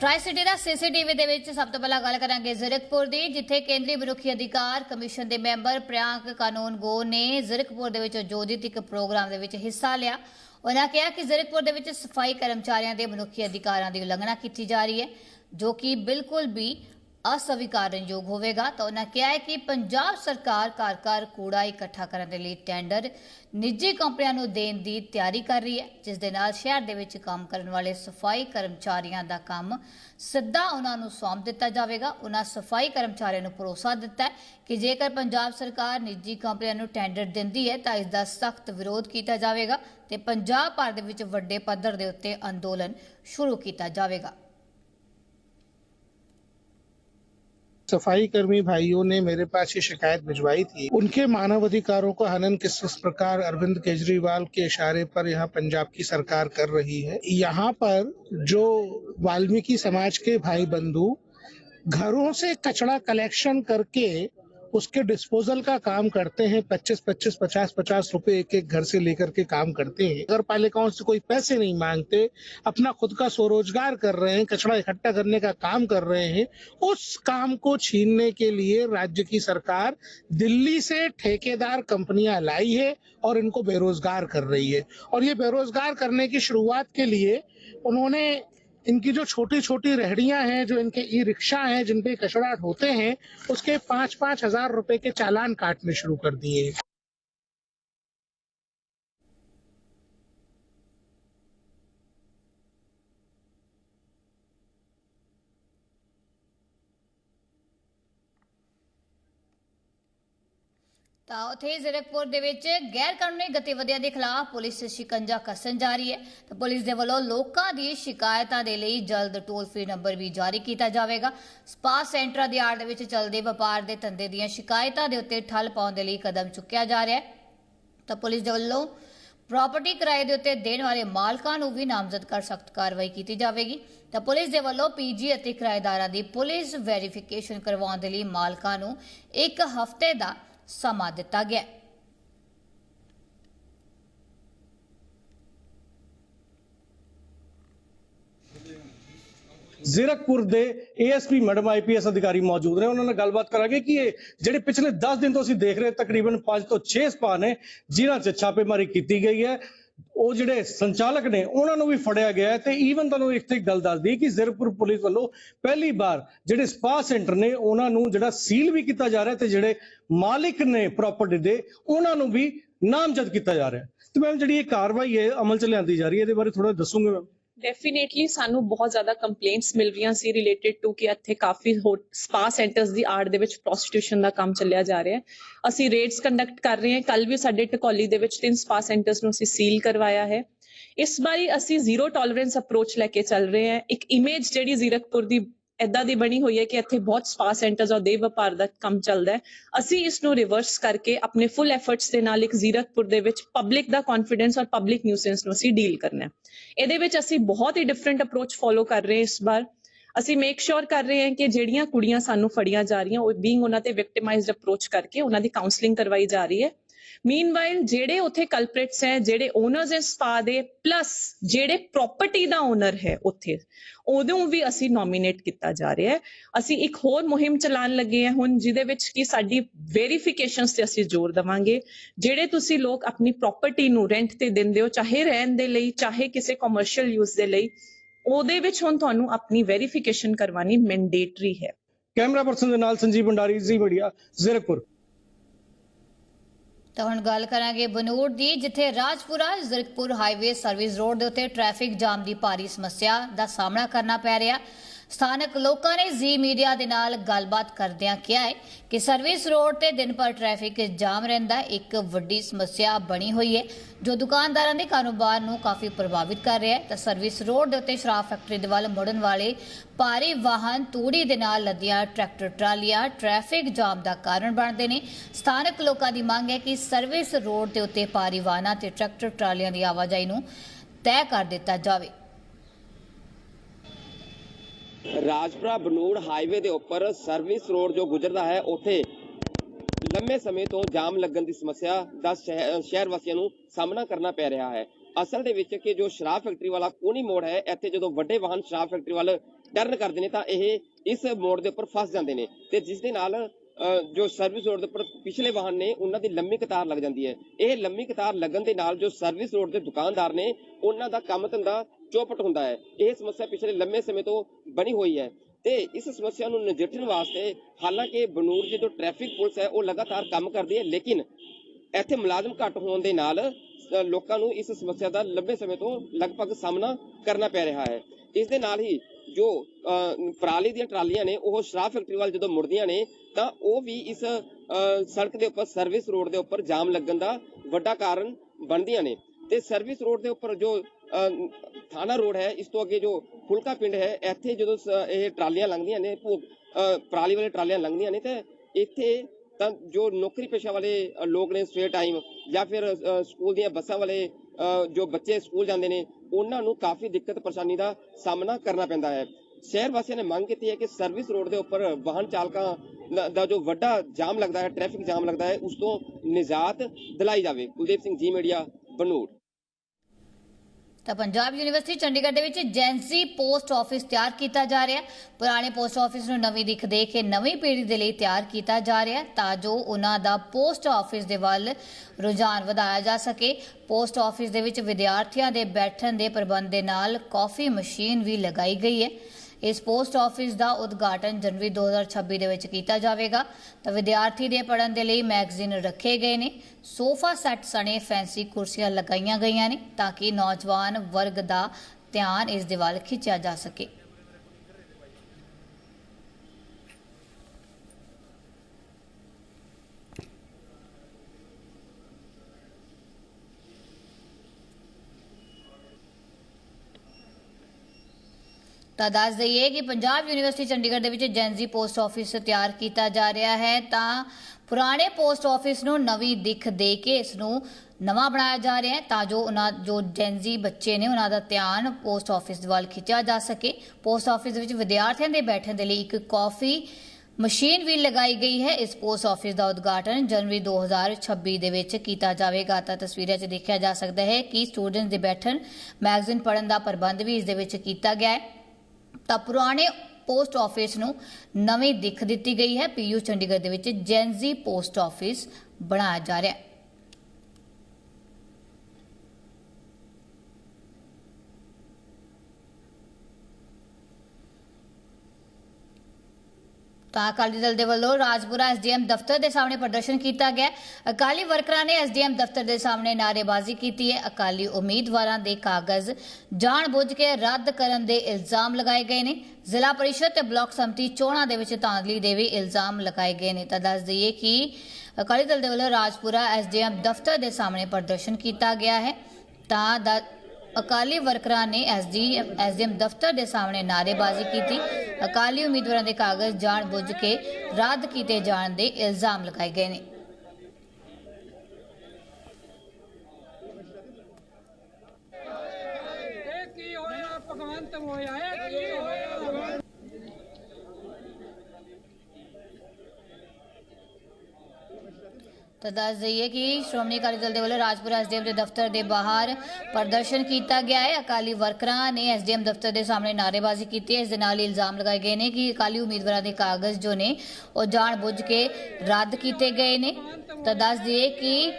Try city ਦਾ CCTV ਦੇ ਵਿੱਚ ਸਭ ਤੋਂ ਪਹਿਲਾਂ ਗੱਲ ਕਰਾਂਗੇ ਜ਼ੀਰਕਪੁਰ ਦੀ, ਜਿੱਥੇ ਕੇਂਦਰੀ ਮਨੁੱਖੀ ਅਧਿਕਾਰ ਕਮਿਸ਼ਨ ਦੇ ਮੈਂਬਰ ਪ੍ਰਿਆੰਕ ਕਾਨੂੰਨ ਗੋ ਨੇ ਜ਼ੀਰਕਪੁਰ ਦੇ ਵਿੱਚ ਆਯੋਜਿਤ ਇੱਕ ਪ੍ਰੋਗਰਾਮ ਦੇ ਵਿੱਚ ਹਿੱਸਾ ਲਿਆ। ਉਹਨਾਂ ਕਿਹਾ ਕਿ ਜ਼ੀਰਕਪੁਰ ਦੇ ਵਿੱਚ ਸਫ਼ਾਈ ਕਰਮਚਾਰੀਆਂ ਦੇ ਮਨੁੱਖੀ ਅਧਿਕਾਰਾਂ ਦੀ ਉਲੰਘਣਾ ਕੀਤੀ ਜਾ ਰਹੀ ਹੈ, ਜੋ ਕਿ ਬਿਲਕੁਲ ਵੀ ਅਸਵੀਕਾਰਨਯੋਗ ਹੋਵੇਗਾ ਤਾਂ ਉਹਨਾਂ ਕਿਹਾ ਹੈ ਕਿ ਪੰਜਾਬ ਸਰਕਾਰ ਘਰ ਘਰ ਕੂੜਾ ਇਕੱਠਾ ਕਰਨ ਦੇ ਲਈ ਟੈਂਡਰ ਨਿੱਜੀ ਕੰਪਨੀਆਂ ਨੂੰ ਦੇਣ ਦੀ ਤਿਆਰੀ ਕਰ ਰਹੀ ਹੈ, ਜਿਸ ਦੇ ਨਾਲ ਸ਼ਹਿਰ ਦੇ ਵਿੱਚ ਕੰਮ ਕਰਨ ਵਾਲੇ ਸਫ਼ਾਈ ਕਰਮਚਾਰੀਆਂ ਦਾ ਕੰਮ ਸਿੱਧਾ ਉਹਨਾਂ ਨੂੰ ਸੌਂਪ ਦਿੱਤਾ ਜਾਵੇਗਾ। ਉਹਨਾਂ ਸਫ਼ਾਈ ਕਰਮਚਾਰੀਆਂ ਨੂੰ ਭਰੋਸਾ ਦਿੱਤਾ ਹੈ ਕਿ ਜੇਕਰ ਪੰਜਾਬ ਸਰਕਾਰ ਨਿੱਜੀ ਕੰਪਨੀਆਂ ਨੂੰ ਟੈਂਡਰ ਦਿੰਦੀ ਹੈ, ਤਾਂ ਇਸ ਦਾ ਸਖਤ ਵਿਰੋਧ ਕੀਤਾ ਜਾਵੇਗਾ ਤੇ ਪੰਜਾਬ ਭਰ ਦੇ ਵਿੱਚ ਵੱਡੇ ਪੱਧਰ ਦੇ ਉੱਤੇ ਅੰਦੋਲਨ ਸ਼ੁਰੂ ਕੀਤਾ ਜਾਵੇਗਾ। सफ़ाई कर्मी भाइयों ने मेरे पास ये शिकायत भिजवाई थी। उनके मानव अधिकारों का हनन किस किस प्रकार अरविंद केजरीवाल के इशारे पर यहाँ पंजाब की सरकार कर रही है? यहाँ पर जो वाल्मीकि समाज के भाई बंधु, घरों से कचरा कलेक्शन करके उसके डिस्पोजल का काम करते हैं 25 25 50 50 रुपए एक एक घर से लेकर के काम करते हैं। नगर पालिकाओं से कोई पैसे नहीं मांगते, अपना खुद का स्वरोजगार कर रहे हैं, कचरा इकट्ठा करने का काम कर रहे हैं। उस काम को छीनने के लिए राज्य की सरकार दिल्ली से ठेकेदार कंपनियाँ लाई है और इनको बेरोजगार कर रही है। और ये बेरोजगार करने की शुरुआत के लिए उन्होंने इनकी जो छोटी छोटी रेहड़ियां हैं जो इनके ई रिक्शा हैं जिन पे कचरा ढोते हैं उसके पाँच पाँच हजार रुपए के चालान काटने शुरू कर दिए ਤਾਂ ਉੱਥੇ ਜ਼ੀਰਕਪੁਰ ਦੇ ਵਿੱਚ ਗੈਰ ਕਾਨੂੰਨੀ ਗਤੀਵਿਧੀਆਂ ਦੇ ਖਿਲਾਫ ਪੁਲਿਸ ਸ਼ਿਕੰਜਾ ਕੱਸਣ ਜਾ ਰਹੀ ਹੈ। ਤਾਂ ਪੁਲਿਸ ਦੇ ਵੱਲੋਂ ਲੋਕਾਂ ਦੀ ਸ਼ਿਕਾਇਤਾਂ ਦੇ ਲਈ ਜਲਦ ਟੋਲ ਫ੍ਰੀ ਨੰਬਰ ਵੀ ਜਾਰੀ ਕੀਤਾ ਜਾਵੇਗਾ। ਸਪਾ ਸੈਂਟਰਾਂ ਦੀ ਆੜ ਦੇ ਵਿੱਚ ਚੱਲਦੇ ਵਪਾਰ ਦੇ ਧੰਦੇ ਦੀਆਂ ਸ਼ਿਕਾਇਤਾਂ ਦੇ ਉੱਤੇ ਠੱਲ ਪਾਉਣ ਦੇ ਲਈ ਕਦਮ ਚੁੱਕਿਆ ਜਾ ਰਿਹਾ ਹੈ। ਤਾਂ ਪੁਲਿਸ ਦੇ ਵੱਲੋਂ ਪ੍ਰਾਪਰਟੀ ਕਿਰਾਏ ਦੇ ਉੱਤੇ ਦੇਣ ਵਾਲੇ ਮਾਲਕਾਂ ਨੂੰ ਵੀ ਨਾਮਜ਼ਦ ਕਰ ਸਖਤ ਕਾਰਵਾਈ ਕੀਤੀ ਜਾਵੇਗੀ। ਤਾਂ ਪੁਲਿਸ ਦੇ ਵੱਲੋਂ ਪੀਜੀ ਅਤੇ ਕਿਰਾਏਦਾਰਾਂ ਦੀ ਪੁਲਿਸ ਵੈਰੀਫਿਕੇਸ਼ਨ ਕਰਵਾਉਣ ਦੇ ਲਈ ਮਾਲਕਾਂ ਨੂੰ ਇੱਕ ਹਫ਼ਤੇ ਦਾ ਸਮਾਂ ਦਿੱਤਾ ਗਿਆ। ਜ਼ੀਰਕਪੁਰ ਦੇ ਏਐਸਪੀ ਮੈਡਮ ਆਈਪੀਐਸ ਅਧਿਕਾਰੀ ਮੌਜੂਦ ਨੇ। ਉਹਨਾਂ ਨਾਲ ਗੱਲਬਾਤ ਕਰਾਂਗੇ ਕਿ ਇਹ ਜਿਹੜੇ ਪਿਛਲੇ 10 ਦਿਨ ਤੋਂ ਅਸੀਂ ਦੇਖ ਰਹੇ ਤਕਰੀਬਨ 5 ਤੋਂ 6 ਸਪਾ ਨੇ, ਜਿਨ੍ਹਾਂ 'ਚ ਛਾਪੇਮਾਰੀ ਕੀਤੀ ਗਈ ਹੈ। ਉਹ ਜਿਹੜੇ ਸੰਚਾਲਕ ਨੇ, ਉਹਨਾਂ ਨੂੰ ਵੀ ਫੜਿਆ ਗਿਆ ਹੈ ਤੇ ਈਵਨ ਤੁਹਾਨੂੰ ਇੱਕ ਤੇ ਗੱਲ ਦੱਸਦੀ ਕਿ ਜ਼ੀਰਕਪੁਰ ਪੁਲਿਸ ਵੱਲੋਂ ਪਹਿਲੀ ਵਾਰ ਜਿਹੜੇ ਸਪਾ ਸੈਂਟਰ ਨੇ, ਉਹਨਾਂ ਨੂੰ ਜਿਹੜਾ ਸੀਲ ਵੀ ਕੀਤਾ ਜਾ ਰਿਹਾ ਤੇ ਜਿਹੜੇ ਮਾਲਿਕ ਨੇ ਪ੍ਰਾਪਰਟੀ ਦੇ, ਉਹਨਾਂ ਨੂੰ ਵੀ ਨਾਮਜ਼ਦ ਕੀਤਾ ਜਾ ਰਿਹਾ ਤੇ ਮੈਮ ਜਿਹੜੀ ਇਹ ਕਾਰਵਾਈ ਹੈ, ਅਮਲ 'ਚ ਲਿਆਂਦੀ ਜਾ ਰਹੀ ਹੈ, ਇਹਦੇ ਬਾਰੇ ਥੋੜਾ ਦੱਸੋਗੇ ਮੈਮ ਡੈਫੀਨੇਟਲੀ ਸਾਨੂੰ ਬਹੁਤ ਜ਼ਿਆਦਾ ਕੰਪਲੇਂਟਸ ਮਿਲ ਰਹੀਆਂ ਸੀ ਰਿਲੇਟਡ ਟੂ ਕਿ ਇੱਥੇ ਕਾਫੀ ਸਪਾ ਸੈਂਟਰਸ ਦੀ ਆੜ ਦੇ ਵਿੱਚ ਪ੍ਰੋਸਟੀਟਿਊਸ਼ਨ ਦਾ ਕੰਮ ਚੱਲਿਆ ਜਾ ਰਿਹਾ ਹੈ। ਅਸੀਂ ਰੇਡਸ ਕੰਡਕਟ ਕਰ ਰਹੇ ਹਾਂ। ਕੱਲ ਵੀ ਸਾਡੇ ਟਕੋਲੀ ਦੇ ਵਿੱਚ ਤਿੰਨ ਸਪਾ ਸੈਂਟਰਸ ਨੂੰ ਅਸੀਂ ਸੀਲ ਕਰਵਾਇਆ ਹੈ। ਇਸ ਵਾਰੀ ਅਸੀਂ ਜ਼ੀਰੋ ਟੋਲਰੈਂਸ ਅਪਰੋਚ ਲੈ ਕੇ ਚੱਲ ਰਹੇ ਹਾਂ। ਇੱਕ ਇਮੇਜ ਜਿਹੜੀ ਜ਼ੀਰਕਪੁਰ ਦੀ ਐਦਾਂ ਦੀ ਬਣੀ ਹੋਈ ਹੈ ਕਿ ਇੱਥੇ ਬਹੁਤ ਸਪਾ ਸੈਂਟਰਸ ਔਰ ਦੇ ਵਪਾਰ ਦਾ ਕੰਮ ਚੱਲਦਾ ਹੈ। ਅਸੀਂ ਇਸ ਨੂੰ ਰਿਵਰਸ ਕਰਕੇ ਆਪਣੇ ਫੁੱਲ ਐਫਰਟਸ ਦੇ ਨਾਲ ਇੱਕ ਜ਼ੀਰਕਪੁਰ ਦੇ ਵਿੱਚ ਪਬਲਿਕ ਦਾ ਕੌਨਫੀਡੈਂਸ ਔਰ ਪਬਲਿਕ ਨਿਊਸੈਂਸ ਨੂੰ ਅਸੀਂ ਡੀਲ ਕਰਨਾ ਹੈ। ਇਹਦੇ ਵਿੱਚ ਅਸੀਂ ਬਹੁਤ ਹੀ ਡਿਫਰੈਂਟ ਅਪਰੋਚ ਫੋਲੋ ਕਰ ਰਹੇ ਹਾਂ ਇਸ ਵਾਰ। ਅਸੀਂ ਮੇਕ ਸ਼ੋਰ ਕਰ ਰਹੇ ਹਾਂ ਕਿ ਜਿਹੜੀਆਂ ਕੁੜੀਆਂ ਸਾਨੂੰ ਫੜੀਆਂ ਜਾ ਰਹੀਆਂ, ਉਹ ਬੀਇੰਗ ਉਹਨਾਂ ਤੇ ਵਿਕਟਿਮਾਈਜ਼ਡ ਅਪਰੋਚ ਕਰਕੇ ਉਹਨਾਂ ਦੀ ਕਾਉਂਸਲਿੰਗ ਕਰਵਾਈ ਜਾ ਰਹੀ ਹੈ। ਮੀਨਵਾਈਲ ਜਿਹੜੇ ਉੱਥੇ ਕਲਪ੍ਰਿਟਸ ਹੈ, ਜਿਹੜੇ ਓਨਰਸ ਹੈ ਸਪਾ ਦੇ ਪਲੱਸ ਜਿਹੜੇ ਪ੍ਰਾਪਰਟੀ ਦਾ ਓਨਰ ਹੈ ਉੱਥੇ ਉਦੋਂ ਵੀ ਅਸੀਂ ਨੋਮੀਨੇਟ ਕੀਤਾ ਜਾ ਰਿਹਾ ਹੈ। ਅਸੀਂ ਇੱਕ ਹੋਰ ਮੁਹਿੰਮ ਚਲਾਉਣ ਲੱਗੇ ਹਾਂ ਹੁਣ, ਜਿਹਦੇ ਵਿੱਚ ਕਿ ਸਾਡੀ ਵੈਰੀਫਿਕੇਸ਼ਨਸ ਤੇ ਅਸੀਂ ਜ਼ੋਰ ਦਵਾਂਗੇ। ਜਿਹੜੇ ਤੁਸੀਂ ਲੋਕ ਆਪਣੀ ਪ੍ਰਾਪਰਟੀ ਨੂੰ ਰੈਂਟ ਤੇ ਦਿੰਦੇ ਹੋ, ਚਾਹੇ ਰਹਿਣ ਦੇ ਲਈ, ਚਾਹੇ ਕਿਸੇ ਕਮਰਸ਼ੀਅਲ ਯੂਜ਼ ਦੇ ਲਈ, ਉਹਦੇ ਵਿੱਚ ਹੁਣ ਤੁਹਾਨੂੰ ਆਪਣੀ ਵੈਰੀਫਿਕੇਸ਼ਨ ਕਰਵਾਉਣੀ ਮੈਂਡੇਟਰੀ ਹੈ। ਕੈਮਰਾ ਪਰਸਨ ਦੇ ਨਾਲ ਸੰਜੀਵ ਭੰਡਾਰੀ ਜੀ ਮੀਡੀਆ ਜ਼ੀਰਕਪੁਰ। ਤਾਂ ਹੁਣ ਗੱਲ ਕਰਾਂਗੇ ਬਨੂੜ ਦੀ, ਜਿੱਥੇ Rajpura Zirakpur highway service road ਦੇ ਉੱਤੇ ਟ੍ਰੈਫਿਕ ਜਾਮ ਦੀ ਭਾਰੀ ਸਮੱਸਿਆ ਦਾ ਸਾਹਮਣਾ ਕਰਨਾ ਪੈ ਰਿਹਾ। ਸਥਾਨਕ ਲੋਕਾਂ ਨੇ ਜ਼ੀ ਮੀਡੀਆ ਦੇ ਨਾਲ ਗੱਲਬਾਤ ਕਰਦਿਆਂ ਕਿਹਾ ਹੈ ਕਿ ਸਰਵਿਸ ਰੋਡ ਤੇ ਦਿਨ ਭਰ ਟ੍ਰੈਫਿਕ ਜਾਮ ਰਹਿੰਦਾ ਹੈ। ਇੱਕ ਵੱਡੀ ਸਮੱਸਿਆ ਬਣੀ ਹੋਈ ਹੈ। ਜੋ ਦੁਕਾਨਦਾਰਾਂ ਦੇ ਕਾਰੋਬਾਰ ਨੂੰ ਕਾਫੀ ਪ੍ਰਭਾਵਿਤ ਕਰ ਰਿਹਾ ਹੈ, ਤਾਂ ਸਰਵਿਸ ਰੋਡ ਦੇ ਉੱਤੇ ਸ਼ਰਾਬ ਫੈਕਟਰੀ ਦੇ ਵੱਲ ਮੁੜਨ ਵਾਲੇ ਭਾਰੀ ਵਾਹਨ ਤੂੜੀ ਦੇ ਨਾਲ ਲੱਦੀਆਂ ਟਰੈਕਟਰ, ਟਰਾਲੀਆਂ ਟ੍ਰੈਫਿਕ ਜਾਮ ਦਾ ਕਾਰਨ ਬਣਦੇ ਨੇ। ਸਥਾਨਕ ਲੋਕਾਂ ਦੀ ਮੰਗ ਹੈ ਕਿ ਸਰਵਿਸ ਰੋਡ ਦੇ ਉੱਤੇ ਭਾਰੀ ਵਾਹਨਾਂ ਤੇ ਟਰੈਕਟਰ, ਟਰਾਲੀਆਂ ਦੀ ਆਵਾਜਾਈ ਨੂੰ ਤੈਅ ਕਰ ਦਿੱਤਾ ਜਾਵੇ। ਰਾਜਪੁਰਾ ਬਨੂੜ ਹਾਈਵੇ ਦੇ ਉੱਪਰ ਸਰਵਿਸ ਰੋਡ ਜੋ ਗੁਜ਼ਰਦਾ ਹੈ, ਉੱਥੇ ਲੰਮੇ ਸਮੇਂ ਤੋਂ ਜਾਮ ਲੱਗਣ ਦੀ ਸਮੱਸਿਆ ਦਾ ਸ਼ਹਿ- ਸ਼ਹਿਰ ਵਾਸੀਆਂ ਨੂੰ ਸਾਹਮਣਾ ਕਰਨਾ ਪੈ ਰਿਹਾ ਹੈ। ਅਸਲ ਦੇ ਵਿੱਚ ਕਿ ਜੋ ਸ਼ਰਾਬ ਫੈਕਟਰੀ ਵਾਲਾ ਕੋਣੀ ਮੋੜ ਹੈ, ਇੱਥੇ ਜਦੋਂ ਵੱਡੇ ਵਾਹਨ ਸ਼ਰਾਬ ਫੈਕਟਰੀ ਵੱਲ ਟਰਨ ਕਰਦੇ ਨੇ, ਤਾਂ ਇਹ ਇਸ ਮੋੜ ਦੇ ਉੱਪਰ ਫਸ ਜਾਂਦੇ ਨੇ ਤੇ ਜਿਸ ਦੇ ਨਾਲ ਜੋ ਸਰਵਿਸ ਰੋਡ ਦੇ ਉੱਪਰ ਪਿਛਲੇ ਵਾਹਨ ਨੇ, ਉਹਨਾਂ ਦੀ ਲੰਮੀ ਕਤਾਰ ਲੱਗ ਜਾਂਦੀ ਹੈ। ਇਹ ਲੰਮੀ ਕਤਾਰ ਲੱਗਣ ਦੇ ਨਾਲ ਜੋ ਸਰਵਿਸ ਰੋਡ ਦੇ ਦੁਕਾਨਦਾਰ ਨੇ, ਉਹਨਾਂ ਦਾ ਕੰਮ ਧੰਦਾ ਚੌਪਟ ਹੁੰਦਾ ਹੈ। ਇਹ ਸਮੱਸਿਆ ਪਿਛਲੇ ਲੰਮੇ ਸਮੇਂ ਤੋਂ ਬਣੀ ਹੋਈ ਹੈ। ਤੇ ਇਸ ਸਮੱਸਿਆ ਨੂੰ ਨਜਿੱਠਣ ਵਾਸਤੇ, ਹਾਲਾਂਕਿ ਬਨੂਰ ਦੀ ਜੋ ਟ੍ਰੈਫਿਕ ਪੁਲਿਸ ਹੈ, ਉਹ ਲਗਾਤਾਰ ਕੰਮ ਕਰਦੀ ਹੈ, ਲੇਕਿਨ ਇੱਥੇ ਮੁਲਾਜ਼ਮ ਘੱਟ ਹੋਣ ਦੇ ਨਾਲ ਲੋਕਾਂ ਨੂੰ ਇਸ ਸਮੱਸਿਆ ਦਾ ਲੰਬੇ ਸਮੇਂ ਤੋਂ ਲਗਭਗ ਸਾਹਮਣਾ ਕਰਨਾ ਪੈ ਰਿਹਾ ਹੈ। ਇਸ ਦੇ ਨਾਲ ਹੀ ਜੋ ਪਰਾਲੀ ਦੀਆਂ ਟਰਾਲੀਆਂ ਨੇ, ਉਹ ਸ਼ਰਾਬ ਫੈਕਟਰੀ ਵੱਲ ਜਦੋਂ ਮੁੜਦੀਆਂ ਨੇ, ਤਾਂ ਉਹ ਵੀ ਇਸ ਸੜਕ ਦੇ ਉੱਪਰ ਸਰਵਿਸ ਰੋਡ ਦੇ ਉੱਪਰ ਜਾਮ ਲੱਗਣ ਦਾ ਵੱਡਾ ਕਾਰਨ ਬਣਦੀਆਂ ਨੇ। ਤੇ ਸਰਵਿਸ ਰੋਡ ਦੇ ਉੱਪਰ ਜੋ ਥਾਣਾ ਰੋਡ ਹੈ, ਇਸ ਤੋਂ ਅੱਗੇ ਜੋ ਫੁਲਕਾ ਪਿੰਡ ਹੈ, ਇੱਥੇ ਜਦੋਂ ਸ- ਇਹ ਟਰਾਲੀਆਂ ਲੰਘਦੀਆਂ ਨੇ, ਭੋਗ ਪਰਾਲੀ ਵਾਲੇ ਟਰਾਲੀਆਂ ਲੰਘਦੀਆਂ ਨੇ, ਤੇ ਇੱਥੇ ਤਾਂ ਜੋ ਨੌਕਰੀ ਪੇਸ਼ਾ ਵਾਲੇ ਲੋਕ ਨੇ ਸਵੇਰ ਟਾਈਮ ਜਾਂ ਫਿਰ ਸਕੂਲ ਦੀਆਂ ਬੱਸਾਂ ਵਾਲੇ ਜੋ ਬੱਚੇ ਸਕੂਲ ਜਾਂਦੇ ਨੇ ਉਹਨਾਂ ਨੂੰ ਕਾਫੀ ਦਿੱਕਤ ਪਰੇਸ਼ਾਨੀ ਦਾ ਸਾਹਮਣਾ ਕਰਨਾ ਪੈਂਦਾ ਹੈ। ਸ਼ਹਿਰ ਵਾਸੀਆਂ ਨੇ ਮੰਗ ਕੀਤੀ ਹੈ ਕਿ ਸਰਵਿਸ ਰੋਡ ਦੇ ਉੱਪਰ ਵਾਹਨ ਚਾਲਕਾਂ ਦਾ ਜੋ ਵੱਡਾ ਜਾਮ ਲੱਗਦਾ ਹੈ, ਟ੍ਰੈਫਿਕ ਜਾਮ ਲੱਗਦਾ ਹੈ, ਉਸ ਤੋਂ ਨਿਜਾਤ ਦਿਲਾਈ ਜਾਵੇ। ਕੁਲਦੀਪ ਸਿੰਘ ਜੀ ਮੀਡੀਆ ਬਨੂੜ। ਤਾਂ ਪੰਜਾਬ ਯੂਨੀਵਰਸਿਟੀ ਚੰਡੀਗੜ੍ਹ ਦੇ ਵਿੱਚ ਜੈਂਸੀ ਪੋਸਟ ਆਫਿਸ ਤਿਆਰ ਕੀਤਾ ਜਾ ਰਿਹਾ ਹੈ। ਪੁਰਾਣੇ ਪੋਸਟ ਆਫਿਸ ਨੂੰ ਨਵੀਂ ਦਿੱਖ ਦੇ ਕੇ ਨਵੀਂ ਪੀੜ੍ਹੀ ਦੇ ਲਈ ਤਿਆਰ ਕੀਤਾ ਜਾ ਰਿਹਾ ਤਾਂ ਜੋ ਉਹਨਾਂ ਦਾ ਪੋਸਟ ਆਫਿਸ ਦੇ ਵੱਲ ਰੁਝਾਨ ਵਧਾਇਆ ਜਾ ਸਕੇ। ਪੋਸਟ ਆਫਿਸ ਦੇ ਵਿੱਚ ਵਿਦਿਆਰਥੀਆਂ ਦੇ ਬੈਠਣ ਦੇ ਪ੍ਰਬੰਧ ਦੇ ਨਾਲ ਕਾਫੀ ਮਸ਼ੀਨ ਵੀ ਲਗਾਈ ਗਈ ਹੈ। ਇਸ ਪੋਸਟ ਆਫਿਸ ਦਾ ਉਦਘਾਟਨ ਜਨਵਰੀ 2026 ਦੇ ਵਿੱਚ ਕੀਤਾ ਜਾਵੇਗਾ। ਤਾਂ ਵਿਦਿਆਰਥੀ ਦੇ ਪੜਨ ਦੇ ਲਈ ਮੈਗਜ਼ੀਨ ਰੱਖੇ ਗਏ ਨੇ। ਸੋਫਾ ਸੈੱਟ ਸਣੇ ਫੈਂਸੀ ਕੁਰਸੀਆਂ ਲਗਾਈਆਂ ਗਈਆਂ ਨੇ ਤਾਂ ਕਿ ਨੌਜਵਾਨ ਵਰਗ ਦਾ ਧਿਆਨ ਇਸ ਦੇ ਵੱਲ ਖਿੱਚਿਆ ਜਾ ਸਕੇ। ਤਾਂ ਦੱਸ ਦਈਏ ਕਿ ਪੰਜਾਬ ਯੂਨੀਵਰਸਿਟੀ ਚੰਡੀਗੜ੍ਹ ਦੇ ਵਿੱਚ ਜੈਨਜ਼ੀ ਪੋਸਟ ਆਫਿਸ ਤਿਆਰ ਕੀਤਾ ਜਾ ਰਿਹਾ ਹੈ। ਤਾਂ ਪੁਰਾਣੇ ਪੋਸਟ ਆਫਿਸ ਨੂੰ ਨਵੀਂ ਦਿੱਖ ਦੇ ਕੇ ਇਸ ਨੂੰ ਨਵਾਂ ਬਣਾਇਆ ਜਾ ਰਿਹਾ ਹੈ ਤਾਂ ਜੋ ਉਹਨਾਂ, ਜੋ ਜੈਨਜ਼ੀ ਬੱਚੇ ਨੇ ਉਹਨਾਂ ਦਾ ਧਿਆਨ ਪੋਸਟ ਆਫਿਸ ਵੱਲ ਖਿੱਚਿਆ ਜਾ ਸਕੇ। ਪੋਸਟ ਆਫਿਸ ਵਿੱਚ ਵਿਦਿਆਰਥੀਆਂ ਦੇ ਬੈਠਣ ਦੇ ਲਈ ਇੱਕ ਕਾਫੀ ਮਸ਼ੀਨ ਵੀ ਲਗਾਈ ਗਈ ਹੈ। ਇਸ ਪੋਸਟ ਆਫਿਸ ਦਾ ਉਦਘਾਟਨ ਜਨਵਰੀ 2026 ਦੇ ਵਿੱਚ ਕੀਤਾ ਜਾਵੇਗਾ। ਤਾਂ ਤਸਵੀਰਾਂ 'ਚ ਦੇਖਿਆ ਜਾ ਸਕਦਾ ਹੈ ਕਿ ਸਟੂਡੈਂਟਸ ਦੇ ਬੈਠਣ ਮੈਗਜ਼ੀਨ ਪੜ੍ਹਨ ਦਾ ਪ੍ਰਬੰਧ ਵੀ ਇਸ ਦੇ ਵਿੱਚ ਕੀਤਾ ਗਿਆ ਹੈ। ਤਾਂ ਪੁਰਾਣੇ ਪੋਸਟ ਆਫਿਸ ਨੂੰ ਨਵੀਂ ਦਿੱਖ ਦਿੱਤੀ ਗਈ ਹੈ। ਪੀਯੂ ਚੰਡੀਗੜ੍ਹ ਦੇ ਵਿੱਚ ਜੈਨਜ਼ੀ ਪੋਸਟ ਆਫਿਸ ਬਣਾਇਆ ਜਾ ਰਿਹਾ ਹੈ। ਤਾਂ ਅਕਾਲੀ ਦਲ ਦੇ ਵੱਲੋਂ ਰਾਜਪੁਰਾ ਐਸਡੀਐਮ ਦਫ਼ਤਰ ਦੇ ਸਾਹਮਣੇ ਪ੍ਰਦਰਸ਼ਨ ਕੀਤਾ ਗਿਆ। ਅਕਾਲੀ ਵਰਕਰਾਂ ਨੇ ਐਸਡੀਐਮ ਦਫ਼ਤਰ ਦੇ ਸਾਹਮਣੇ ਨਾਅਰੇਬਾਜ਼ੀ ਕੀਤੀ ਹੈ। ਅਕਾਲੀ ਉਮੀਦਵਾਰਾਂ ਦੇ ਕਾਗਜ਼ ਜਾਣਬੁੱਝ ਕੇ ਰੱਦ ਕਰਨ ਦੇ ਇਲਜ਼ਾਮ ਲਗਾਏ ਗਏ ਨੇ। ਜ਼ਿਲ੍ਹਾ ਪਰਿਸ਼ਦ ਤੇ ਬਲਾਕ ਸੰਮਤੀ ਚੋਣਾਂ ਦੇ ਵਿੱਚ ਧਾਂਦਲੀ ਦੇ ਵੀ ਇਲਜ਼ਾਮ ਲਗਾਏ ਗਏ ਨੇ। ਤਾਂ ਦੱਸ ਦਈਏ ਕਿ ਅਕਾਲੀ ਦਲ ਦੇ ਵੱਲੋਂ ਰਾਜਪੁਰਾ ਐਸਡੀਐਮ ਦਫ਼ਤਰ ਦੇ ਸਾਹਮਣੇ ਪ੍ਰਦਰਸ਼ਨ ਕੀਤਾ ਗਿਆ ਹੈ। ਤਾਂ ਅਕਾਲੀ ਵਰਕਰਾਂ ਨੇ ਐਸਡੀਐਮ ਐਸਡੀਐਮ ਦਫ਼ਤਰ ਦੇ ਸਾਹਮਣੇ ਨਾਅਰੇਬਾਜ਼ੀ ਕੀਤੀ। ਅਕਾਲੀ ਉਮੀਦਵਾਰਾਂ ਦੇ ਕਾਗਜ਼ ਜਾਣਬੁੱਝ ਕੇ ਰੱਦ ਕੀਤੇ ਜਾਣ ਦੇ ਇਲਜ਼ਾਮ ਲਗਾਏ ਗਏ ਨੇ। ਕੀ ਹੋਇਆ? ਭਗਵੰਤ ਹੋਇਆ ਇਹ ਕੀ ਹੋਇਆ? ਤਾਂ ਦੱਸ ਦਈਏ ਕਿ ਸ਼੍ਰੋਮਣੀ ਅਕਾਲੀ ਦਲ ਦੇ ਵੱਲੋਂ ਰਾਜਪੁਰਾ ਐਸਡੀਐਮ ਦੇ ਦਫ਼ਤਰ ਦੇ ਬਾਹਰ ਪ੍ਰਦਰਸ਼ਨ ਕੀਤਾ ਗਿਆ ਹੈ। ਅਕਾਲੀ ਵਰਕਰਾਂ ਨੇ ਐਸਡੀਐਮ ਦਫ਼ਤਰ ਦੇ ਸਾਹਮਣੇ ਨਾਅਰੇਬਾਜ਼ੀ ਕੀਤੀ। ਹੈ ਇਸ ਦੇ ਨਾਲ ਹੀ ਇਲਜ਼ਾਮ ਲਗਾਏ ਗਏ ਨੇ ਕਿ ਅਕਾਲੀ ਉਮੀਦਵਾਰਾਂ ਦੇ ਕਾਗਜ਼ ਜੋ ਨੇ, ਉਹ ਜਾਣਬੁੱਝ ਕੇ ਰੱਦ ਕੀਤੇ ਗਏ ਨੇ। ਤਾਂ ਦੱਸ ਦਈਏ ਕਿ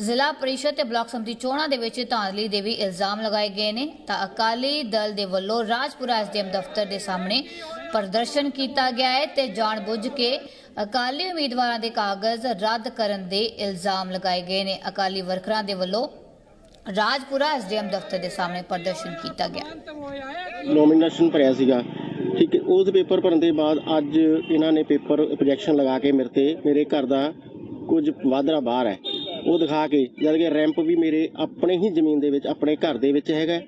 ਜ਼ਿਲ੍ਹਾ ਪਰਿਸ਼ਦ ਤੇ ਬਲਾਕ ਸੰਮਤੀ ਚੋਣਾਂ ਦੇ ਵਿੱਚ ਧਾਂਦਲੀ ਦੇ ਵੀ ਇਲਜ਼ਾਮ ਲਗਾਏ ਗਏ ਨੇ। ਤਾਂ ਅਕਾਲੀ ਦਲ ਦੇ ਵੱਲੋਂ ਰਾਜਪੁਰਾ ਐਸਡੀਐਮ ਦਫ਼ਤਰ ਦੇ ਸਾਹਮਣੇ ਪ੍ਰਦਰਸ਼ਨ ਕੀਤਾ ਗਿਆ ਹੈ ਤੇ ਜਾਣਬੁੱਝ ਕੇ ਅਕਾਲੀ ਉਮੀਦਵਾਰਾਂ ਦੇ ਕਾਗਜ਼ ਰੱਦ ਕਰਨ ਦੇ ਇਲਜ਼ਾਮ ਲਗਾਏ ਗਏ ਨੇ। ਅਕਾਲੀ ਵਰਕਰਾਂ ਦੇ ਵੱਲੋਂ ਰਾਜਪੁਰਾ ਐਸਡੀਐਮ ਦਫ਼ਤਰ ਦੇ ਸਾਹਮਣੇ ਪ੍ਰਦਰਸ਼ਨ ਕੀਤਾ ਗਿਆ। ਭਗਵੰਤ ਨੋਮੀਨੇਸ਼ਨ ਭਰਿਆ ਸੀਗਾ। ਠੀਕ ਹੈ, ਉਸ ਪੇਪਰ ਭਰਨ ਦੇ ਬਾਅਦ ਅੱਜ ਇਹਨਾਂ ਨੇ ਪੇਪਰ ਪ੍ਰੋਜੈਕਸ਼ਨ ਲਗਾ ਕੇ ਮੇਰੇ ਤੇ, ਮੇਰੇ ਘਰ ਦਾ ਕੁਝ ਵਾਧਰਾ ਬਾਹਰ ਹੈ। ਉਹ ਦਿਖਾ ਕੇ, ਜਦ ਕਿ ਰੈਂਪ ਵੀ ਮੇਰੇ ਆਪਣੇ ਹੀ ਜ਼ਮੀਨ ਦੇ ਵਿੱਚ, ਆਪਣੇ ਘਰ ਦੇ ਵਿੱਚ ਹੈਗਾ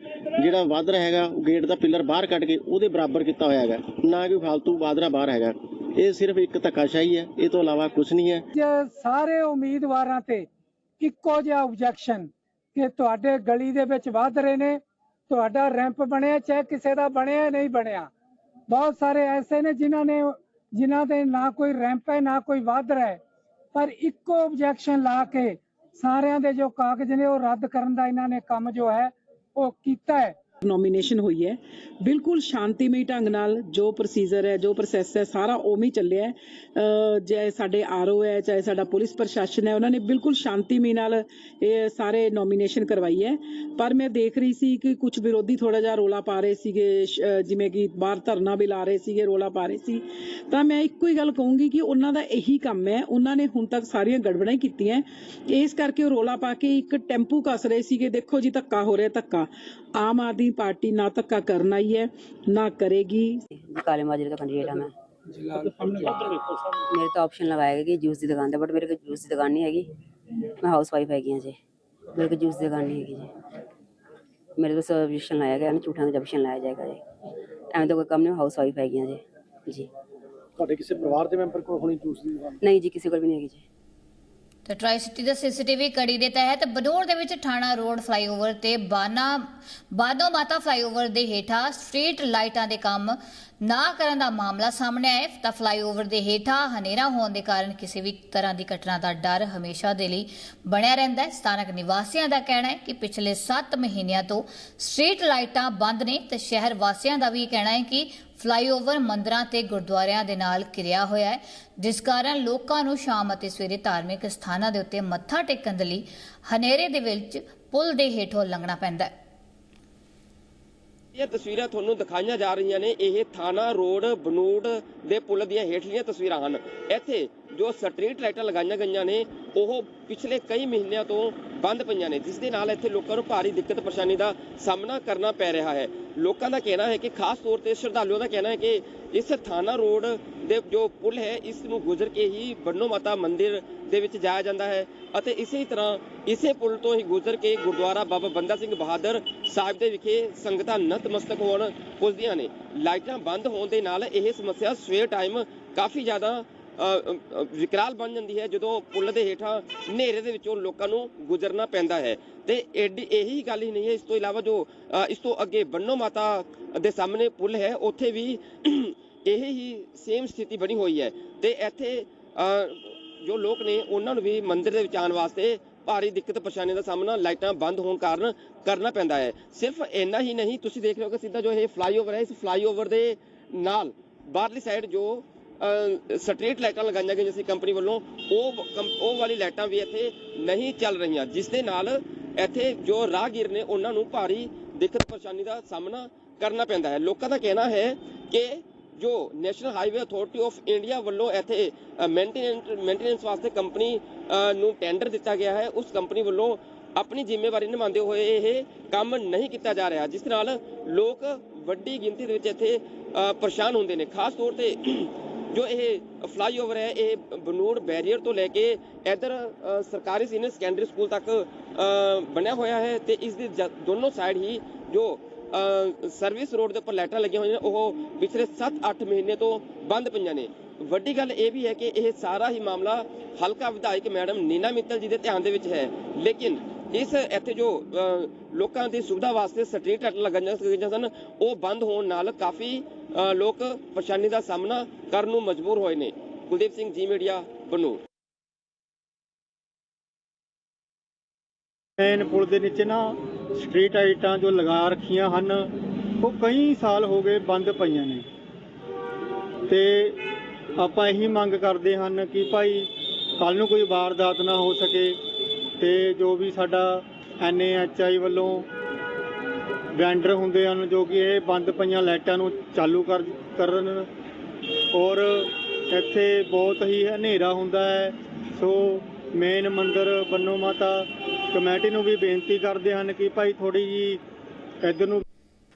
ਜਿਹੜਾ ਵਾਧਰਾ ਹੈਗਾ ਗੇਟ ਦਾ ਪਿੱਲਰ ਬਾਹਰ ਕੱਢ ਕੇ ਉਹਦੇ ਬਰਾਬਰ ਕੀਤਾ ਹੋਇਆ ਹੈਗਾ। ਨਾ ਕਿ ਫालतू ਵਾਧਰਾ ਬਾਹਰ ਹੈਗਾ। ਇਹ ਸਿਰਫ ਇੱਕ ਧੱਕਾਸ਼ਾਹੀ ਹੈ। ਇਹ ਤੋਂ ਇਲਾਵਾ ਕੁਝ ਨਹੀਂ ਹੈ। ਜੇ ਸਾਰੇ ਉਮੀਦਵਾਰਾਂ ਤੇ ਇੱਕੋ ਜਿਹਾ ਆਬਜੈਕਸ਼ਨ ਕਿ ਤੁਹਾਡੇ ਗਲੀ ਦੇ ਵਿੱਚ ਵੱਧ ਰਹੇ ਨੇ, ਤੁਹਾਡਾ ਰੈਂਪ ਬਣਿਆ, ਚਾਹੇ ਕਿਸੇ ਦਾ ਬਣਿਆ ਨਹੀਂ ਬਣਿਆ। ਬਹੁਤ ਸਾਰੇ ਐਸੇ ਨੇ ਜਿਨ੍ਹਾਂ ਨੇ, ਜਿਨ੍ਹਾਂ ਦੇ ਨਾ ਕੋਈ ਰੈਂਪ ਹੈ, ਨਾ ਕੋਈ ਵੱਧ ਰਿਹਾ ਹੈ। ਪਰ ਇੱਕੋ ਆਬਜੈਕਸ਼ਨ ਲਾ ਕੇ ਸਾਰਿਆਂ ਦੇ ਜੋ ਕਾਗਜ਼ ਨੇ ਉਹ ਰੱਦ ਕਰਨ ਦਾ ਇਹਨਾਂ ਨੇ ਕੰਮ ਜੋ ਹੈ ਉਹ ਕੀਤਾ ਹੈ। ਨੋਮੀਨੇਸ਼ਨ ਹੋਈ ਹੈ। ਬਿਲਕੁਲ ਸ਼ਾਂਤੀਮਈ ਢੰਗ ਨਾਲ ਜੋ ਪ੍ਰੋਸੀਜਰ ਹੈ, ਜੋ ਪ੍ਰੋਸੈਸ ਹੈ, ਸਾਰਾ ਉਵੇਂ ਹੀ ਚੱਲਿਆ ਹੈ। ਅਹ, ਚਾਹੇ ਸਾਡੇ ਆਰਓ ਹੈ, ਚਾਹੇ ਸਾਡਾ ਪੁਲਿਸ ਪ੍ਰਸ਼ਾਸਨ ਹੈ, ਉਹਨਾਂ ਨੇ ਬਿਲਕੁਲ ਸ਼ਾਂਤੀਮਈ ਨਾਲ ਇਹ ਸਾਰੇ ਨੋਮੀਨੇਸ਼ਨ ਕਰਵਾਈ ਹੈ। ਪਰ ਮੈਂ ਦੇਖ ਰਹੀ ਸੀ ਕਿ ਕੁਝ ਵਿਰੋਧੀ ਥੋੜਾ ਜਿਹਾ ਰੋਲਾ ਪਾ ਰਹੇ ਸੀਗੇ, ਸ਼- ਜਿਵੇਂ ਕਿ ਬਾਹਰ ਧਰਨਾ ਵੀ ਲਾ ਰਹੇ ਸੀਗੇ, ਰੋਲਾ ਪਾ ਰਹੇ ਸੀ। ਤਾਂ ਮੈਂ ਇੱਕੋ ਹੀ ਗੱਲ ਕਹੂੰਗੀ ਕਿ ਉਹਨਾਂ ਦਾ ਇਹੀ ਕੰਮ ਹੈ, ਉਹਨਾਂ ਨੇ ਹੁਣ ਤੱਕ ਸਾਰੀਆਂ ਗੜਬੜਾਂ ਹੀ ਕੀਤੀਆਂ ਇਸ ਕਰਕੇ ਉਹ ਰੋਲਾ ਪਾ ਕੇ ਇੱਕ ਟੈਂਪੂ ਕੱਸ ਰਹੇ ਸੀਗੇ, ਦੇਖੋ ਜੀ ਧੱਕਾ ਹੋ ਰਿਹਾ ਧੱਕਾ। ਆਮ ਆਦਮੀ ਪਾਰਟੀ ਨਾ ਧੱਕਾ ਕਰਨਾ ਹੀ ਹੈ ਨਾ ਕਰੇਗੀ जी काले माजरे का कैंडिडेट है मैं मेरे तो ऑप्शन लगाया गया कि जूस की दुकान है बट मेरे को जूस की दुकान नहीं हैगी मैं हाउस वाइफ हैगी हाँ जी मेरे को जूस की दुकान नहीं हैगी जी मेरे को सब्जेक्शन लाया गया ना झूठा का सब्जेक्शन लाया जाएगा जी ਐਵੇਂ ਤਾਂ ਕੋਈ ਕੰਮ ਨਹੀਂ ਹਾਊਸ ਵਾਈਫ ਹੈਗੀ ਹਾਂ ਜੀ ਜੀ ਤੁਹਾਡੇ ਕਿਸੇ ਪਰਿਵਾਰ ਦੇ ਮੈਂਬਰ ਕੋਲ ਹੋਣੀ ਜੂਸ ਦੀ ਦੁਕਾਨ ਨਹੀਂ ਜੀ ਕਿਸੇ ਕੋਲ ਵੀ ਨਹੀਂ ਹੈਗੀ ਜੀ ਤੇ ਟਰਾਈ ਸਿਟੀ ਦਾ ਸੀਸੀਟੀਵੀ ਕੜੀ ਦੇ ਤਹਿਤ ਬਨੋੜ ਦੇ ਵਿੱਚ ਠਾਣਾ ਰੋਡ ਫਲਾਈਓਵਰ ਤੇ ਬਾਨਾ ਬਾਨੋ ਮਾਤਾ ਫਲਾਈਓਵਰ ਦੇ ਹੇਠਾਂ ਸਟਰੀਟ ਲਾਈਟਾਂ ਦੇ ਕੰਮ ਨਾ ਕਰਨ ਦਾ ਮਾਮਲਾ ਸਾਹਮਣੇ ਆਇਆ ਤਾਂ ਫਲਾਈਓਵਰ ਦੇ ਹੇਠਾਂ ਹਨੇਰਾ ਹੋਣ ਦੇ ਕਾਰਨ ਕਿਸੇ ਵੀ ਤਰ੍ਹਾਂ ਦੀ ਘਟਨਾ ਦਾ ਡਰ ਹਮੇਸ਼ਾ ਦੇ ਲਈ ਬਣਿਆ ਰਹਿੰਦਾ ਹੈ। ਸਥਾਨਕ ਨਿਵਾਸੀਆਂ ਦਾ ਕਹਿਣਾ ਹੈ ਕਿ ਪਿਛਲੇ 7 ਮਹੀਨਿਆਂ ਤੋਂ ਸਟਰੀਟ ਲਾਈਟਾਂ ਬੰਦ ਨੇ ਤੇ ਸ਼ਹਿਰ ਵਾਸੀਆਂ ਦਾ ਵੀ ਕਹਿਣਾ ਹੈ ਕਿ ਫਲਾਈਓਵਰ ਮੰਦਰਾਂ ਤੇ ਗੁਰਦੁਆਰਿਆਂ ਦੇ ਨਾਲ ਘਿਰਿਆ ਹੋਇਆ ਹੈ, ਜਿਸ ਕਾਰਨ ਲੋਕਾਂ ਨੂੰ ਸ਼ਾਮ ਅਤੇ ਸਵੇਰੇ ਧਾਰਮਿਕ ਸਥਾਨਾਂ ਦੇ ਉੱਤੇ ਮੱਥਾ ਟੇਕਣ ਦੇ ਲਈ ਹਨੇਰੇ ਦੇ ਵਿੱਚ ਪੁਲ ਦੇ ਹੇਠੋਂ ਲੰਘਣਾ ਪੈਂਦਾ ਹੈ। ਇਹ ਤਸਵੀਰਾਂ ਤੁਹਾਨੂੰ ਦਿਖਾਈਆਂ ਜਾ ਰਹੀਆਂ ਨੇ। ਇਹ ਥਾਣਾ ਰੋਡ, ਬਨੂੜ ਦੇ ਪੁਲ ਦੀਆਂ ਹੇਠਲੀਆਂ ਤਸਵੀਰਾਂ ਹਨ। ਇੱਥੇ ਜੋ ਸਟਰੀਟ ਲਾਈਟਾਂ ਲਗਾਈਆਂ ਗਈਆਂ ਨੇ, ਉਹ ਪਿਛਲੇ ਕਈ ਮਹੀਨਿਆਂ ਤੋਂ ਬੰਦ ਪਈਆਂ ਨੇ, ਜਿਸ ਦੇ ਨਾਲ ਇੱਥੇ ਲੋਕਾਂ ਨੂੰ ਭਾਰੀ ਦਿੱਕਤ ਪਰੇਸ਼ਾਨੀ ਦਾ ਸਾਹਮਣਾ ਕਰਨਾ ਪੈ ਰਿਹਾ ਹੈ। ਲੋਕਾਂ ਦਾ ਕਹਿਣਾ ਹੈ ਕਿ ਖਾਸ ਤੌਰ ਤੇ ਸ਼ਰਧਾਲੂਆਂ ਦਾ ਕਹਿਣਾ ਹੈ ਕਿ ਇਸ ਥਾਣਾ ਰੋਡ ਦੇ ਜੋ ਪੁਲ ਹੈ, ਇਸ ਨੂੰ ਗੁਜ਼ਰ ਕੇ ਹੀ ਬੰਨੋ ਮਾਤਾ ਮੰਦਿਰ ਦੇ ਵਿੱਚ ਜਾਇਆ ਜਾਂਦਾ ਹੈ ਅਤੇ ਇਸੇ ਤਰ੍ਹਾਂ ਇਸੇ ਪੁਲ ਤੋਂ ਹੀ ਗੁਜ਼ਰ ਕੇ ਗੁਰਦੁਆਰਾ ਬਾਬਾ ਬੰਦਾ ਸਿੰਘ ਬਹਾਦਰ ਸਾਹਿਬ ਦੇ ਵਿਖੇ ਸੰਗਤਾਂ ਨਤਮਸਤਕ ਹੋਣ ਪੁੱਜਦੀਆਂ ਨੇ। ਲਾਈਟਾਂ ਬੰਦ ਹੋਣ ਦੇ ਨਾਲ ਇਹ ਸਮੱਸਿਆ ਸਵੇਰ ਟਾਈਮ ਕਾਫੀ ਜ਼ਿਆਦਾ ਵਿਕਰਾਲ ਬਣ ਜਾਂਦੀ ਹੈ ਜਦੋਂ ਪੁਲ ਦੇ ਹੇਠਾਂ ਹਨੇਰੇ ਦੇ ਵਿੱਚੋਂ ਲੋਕਾਂ ਨੂੰ ਗੁਜ਼ਰਨਾ ਪੈਂਦਾ ਹੈ। ਤੇ ਐਡੀ ਇਹੀ ਗੱਲ ਹੀ ਨਹੀਂ ਹੈ। ਇਸ ਤੋਂ ਇਲਾਵਾ ਜੋ ਇਸ ਤੋਂ ਅੱਗੇ ਬੰਨੋ ਮਾਤਾ ਦੇ ਸਾਹਮਣੇ ਪੁਲ ਹੈ, ਉੱਥੇ ਵੀ ਇਹ ਹੀ ਸੇਮ ਸਥਿਤੀ ਬਣੀ ਹੋਈ ਹੈ। ਤੇ ਇੱਥੇ ਜੋ ਲੋਕ ਨੇ, ਉਹਨਾਂ ਨੂੰ ਵੀ ਮੰਦਿਰ ਦੇ ਵਿੱਚ ਆਉਣ ਵਾਸਤੇ ਭਾਰੀ ਦਿੱਕਤ ਪਰੇਸ਼ਾਨੀ ਦਾ ਸਾਹਮਣਾ ਲਾਈਟਾਂ ਬੰਦ ਹੋਣ ਕਾਰਨ ਕਰਨਾ ਪੈਂਦਾ ਹੈ। ਸਿਰਫ ਇੰਨਾ ਹੀ ਨਹੀਂ, ਤੁਸੀਂ ਦੇਖ ਰਹੇ ਹੋ ਕਿ ਸਿੱਧਾ ਜੋ ਇਹ ਫਲਾਈਓਵਰ ਹੈ, ਇਸ ਫਲਾਈਓਵਰ ਦੇ ਨਾਲ ਬਾਹਰਲੀ ਸਾਈਡ ਜੋ ਸਟਰੀਟ ਲਾਈਟਾਂ ਲਗਾਈਆਂ ਗਈਆਂ ਸੀ ਕੰਪਨੀ ਵੱਲੋਂ। ਉਹ ਕੰਪ- ਉਹ ਵਾਲੀ ਲਾਈਟਾਂ ਵੀ ਇੱਥੇ ਨਹੀਂ ਚੱਲ ਰਹੀਆਂ, ਜਿਸ ਦੇ ਨਾਲ ਇੱਥੇ ਜੋ ਰਾਹਗੀਰ ਨੇ ਉਹਨਾਂ ਨੂੰ ਭਾਰੀ ਦਿੱਕਤ ਪਰੇਸ਼ਾਨੀ ਦਾ ਸਾਹਮਣਾ ਕਰਨਾ ਪੈਂਦਾ ਹੈ। ਲੋਕਾਂ ਦਾ ਕਹਿਣਾ ਹੈ ਕਿ ਜੋ national highway authority of India ਵੱਲੋਂ ਇੱਥੇ ਮੇਨਟੇਨੈਂਸ ਮੇਨਟੇਨੈਂਸ ਵਾਸਤੇ ਕੰਪਨੀ ਨੂੰ ਟੈਂਡਰ ਦਿੱਤਾ ਗਿਆ ਹੈ, ਉਸ ਕੰਪਨੀ ਵੱਲੋਂ ਆਪਣੀ ਜ਼ਿੰਮੇਵਾਰੀ ਨਿਭਾਉਂਦੇ ਹੋਏ ਇਹ ਕੰਮ ਨਹੀਂ ਕੀਤਾ ਜਾ ਰਿਹਾ, ਜਿਸ ਨਾਲ ਲੋਕ ਵੱਡੀ ਗਿਣਤੀ ਦੇ ਵਿੱਚ ਇੱਥੇ ਪਰੇਸ਼ਾਨ ਹੁੰਦੇ ਨੇ। ਖਾਸ ਤੌਰ ਤੇ ਜੋ ਇਹ ਫਲਾਈਓਵਰ ਹੈ, ਇਹ ਬਨੂੜ ਬੈਰੀਅਰ ਤੋਂ ਲੈ ਕੇ ਇਧਰ ਸਰਕਾਰੀ ਸੀਨੀਅਰ ਸੈਕੰਡਰੀ ਸਕੂਲ ਤੱਕ ਬਣਿਆ ਹੋਇਆ ਹੈ ਤੇ ਇਸ ਦੇ ਜ- ਦੋਨੋਂ ਸਾਈਡ ਹੀ ਜੋ ਸਰਵਿਸ ਰੋਡ ਦੇ ਉੱਪਰ ਲਾਈਟਾਂ ਲੱਗੀਆਂ ਹੋਈਆਂ ਨੇ, ਉਹ ਪਿਛਲੇ 7-8 ਮਹੀਨੇ ਤੋਂ ਬੰਦ ਪਈਆਂ ਨੇ। ਵੱਡੀ ਗੱਲ ਇਹ ਵੀ ਹੈ ਕਿ ਇਹ ਸਾਰਾ ਹੀ ਮਾਮਲਾ ਹਲਕਾ ਵਿਧਾਇਕ ਮੈਡਮ ਨੀਨਾ ਮਿੱਤਲ ਜੀ ਦੇ ਧਿਆਨ ਦੇ ਵਿੱਚ ਹੈ। ਲੇਕਿਨ ਇਸ ਇੱਥੇ ਜੋ ਲੋਕਾਂ ਦੀ ਸੁਵਿਧਾ ਵਾਸਤੇ ਸਟਰੀਟ ਲਾਈਟ ਲਗਾਈਆਂ ਸਨ, ਉਹ ਬੰਦ ਹੋਣ ਨਾਲ ਕਾਫੀ ਲੋਕ ਪਰੇਸ਼ਾਨੀ ਦਾ ਸਾਹਮਣਾ ਕਰਨ ਨੂੰ ਮਜਬੂਰ ਹੋਏ ਨੇ। ਕੁਲਦੀਪ ਸਿੰਘ, ਜੀ ਮੀਡੀਆ ਬਨੂ ਮੇਨ ਪੁਲ ਦੇ ਨੀਚੇ ਨਾ ਸਟਰੀਟ ਲਾਈਟਾਂ ਜੋ ਲਗਾ ਰੱਖੀਆਂ ਹਨ, ਉਹ ਕਈ ਸਾਲ ਹੋ ਗਏ ਬੰਦ ਪਈਆਂ ਨੇ। ਤੇ ਆਪਾਂ ਇਹੀ ਮੰਗ ਕਰਦੇ ਹਨ ਕਿ ਭਾਈ ਕੱਲ ਨੂੰ ਕੋਈ ਵਾਰਦਾਤ ਨਾ ਹੋ ਸਕੇ। ਤੇ ਜੋ ਵੀ ਸਾਡਾ ਐਨਏਐਚਆਈ ਵੱਲੋਂ ਵੈਂਡਰ ਹੁੰਦੇ ਹਨ, ਜੋ ਕਿ ਇਹ ਬੰਦ ਪਈਆਂ ਲਾਈਟਾਂ ਨੂੰ ਚਾਲੂ ਕਰ ਕਰਨ ਔਰ ਇੱਥੇ ਬਹੁਤ ਹੀ ਹਨੇਰਾ ਹੁੰਦਾ ਹੈ। ਸੋ ਮੇਨ ਮੰਦਿਰ ਬੰਨੋ ਮਾਤਾ ਕਮੇਟੀ ਨੂੰ ਵੀ ਬੇਨਤੀ ਕਰਦੇ ਹਨ ਕਿ ਭਾਈ ਥੋੜੀ ਜੀ ਇੱਧਰ ਨੂੰ